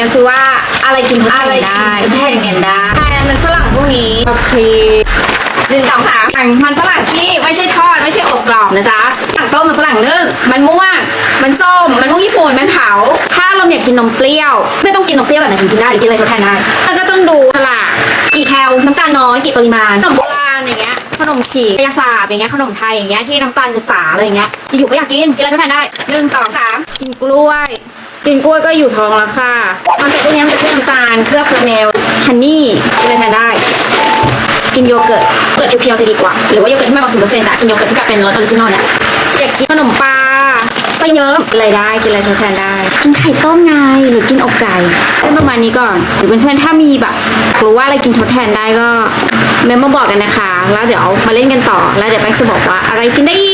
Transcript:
กันซิว่าอะไรกินทดแทอะไรนได้ทดแทนกันได้ใช่มันฝรั่งพวกนี้โอเคหนึ่งสองสามมันฝรั่งที่ไม่ใช่ทอดไม่ใช่อบกรอบนะจ๊ะฝรั่งต้มมันฝรั่งนึ่งมันม่วง มันส้ม มันม่วงญี่ปุ่น มันเผา ถ้าเราอยากกินนมเปรี้ยว ไม่ต้องกินนมเปรี้ยวแบบไหนถึงกินได้หรือกินอะไรทดแทนได้แล้วก็ต้องดูสลากกี่แคลน้ำตาลน้อยกี่ปริมาณขนมโบราณอย่างเงี้ย ขนมขีดกายศาสตร์อย่างเงี้ย ขนมไทยอย่างเงี้ยที่น้ำตาลจะจ๋าอะไรอย่างเงี้ย อยู่ๆก็อยากกินกินอะไรทดแทนได้หนึ่งสองสามกินกล้วย กินกล้วยก็อยู่ท้องแล้วค่ะมันเป็นพวกนี้มันเป็นเคลืองน้ำตาล เคลือบคาราเมลฮันนี่กินอะไรแทนได้ กินโยเกิร์ตเกิร์ตเพียวๆจะดีกว่า หรือว่าโยเกิร์ตที่ไม่ผสมเปอร์เซ็นต์อะกินโยเกิร์ตที่แบบเป็นรสออริจินอลเนี่ยอยากกินขนมปลาก็เยิ้มกินอะไรได้กินอะไรทดแทนได้ กินไข่ต้มไงหรือกินอกไก่เป็นประมาณนี้ก่อนหรือเพื่อนๆถ้ามีแบบรู้ว่าอะไรกินทดแทนได้ก็เมมมาบอกกันนะคะ แล้วเดี๋ยวมาเล่นกันต่อแล้วเดี๋ยวแป้งจะบอกว่าอะไรกินได้อี